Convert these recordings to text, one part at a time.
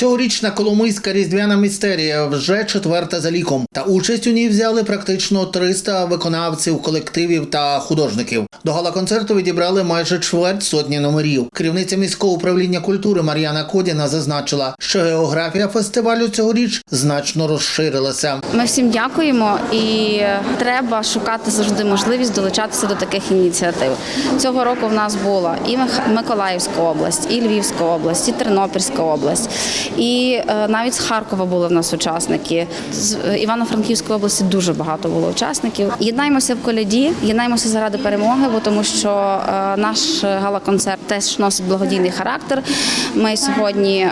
Цьогорічна Коломийська різдвяна містерія вже четверта за ліком. Та участь у ній взяли практично 300 виконавців, колективів та художників. До гала-концерту відібрали майже чверть сотні номерів. Керівниця міського управління культури Мар'яна Кодіна зазначила, що географія фестивалю цьогоріч значно розширилася. Ми всім дякуємо і треба шукати завжди можливість долучатися до таких ініціатив. Цього року в нас була і Миколаївська область, і Львівська область, і Тернопільська область, і е, навіть з Харкова були в нас учасники. З е, Івано-Франківської області дуже багато було учасників. Єднаймося в коляді, єднаймося заради перемоги, бо тому що е, наш гала-концерт теж носить благодійний характер. Ми сьогодні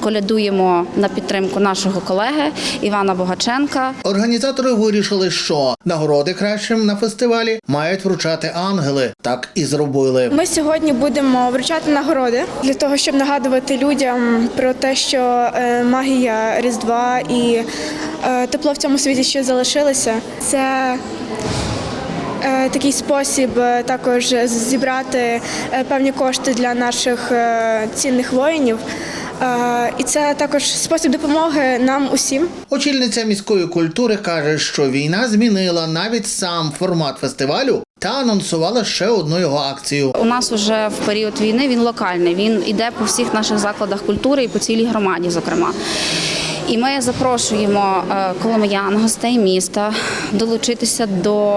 колядуємо на підтримку нашого колеги Івана Богаченка. Організатори вирішили, що нагороди кращим на фестивалі мають вручати ангели. Так і зробили. Ми сьогодні будемо вручати нагороди для того, щоб нагадувати людям про те, що е, магія Різдва і е, тепло в цьому світі ще залишилося. Це е, такий спосіб також зібрати певні кошти для наших цінних воїнів. І це також спосіб допомоги нам усім. Очільниця міської культури каже, що війна змінила навіть сам формат фестивалю та анонсувала ще одну його акцію. У нас вже в період війни він локальний. Він іде по всіх наших закладах культури і по цілій громаді, зокрема. І ми запрошуємо е, коломиян, гостей міста долучитися до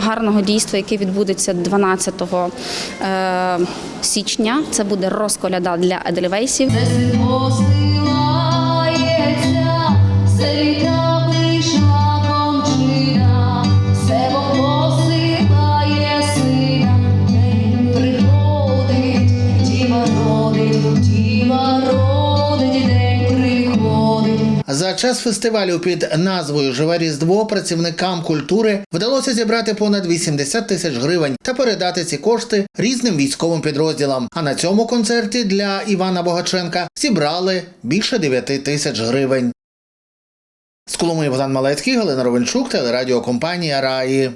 гарного дійства, яке відбудеться 12 е, січня. Це буде розколяда для едельвейсів. Селіта пишна За час фестивалю під назвою Живе Різдво працівникам культури вдалося зібрати понад 80 тисяч гривень та передати ці кошти різним військовим підрозділам. А на цьому концерті для Івана Богаченка зібрали більше 9 тисяч гривень. З Коломиї Богдан Малецький, Галина Ровенчук, телерадіокомпанія Раї.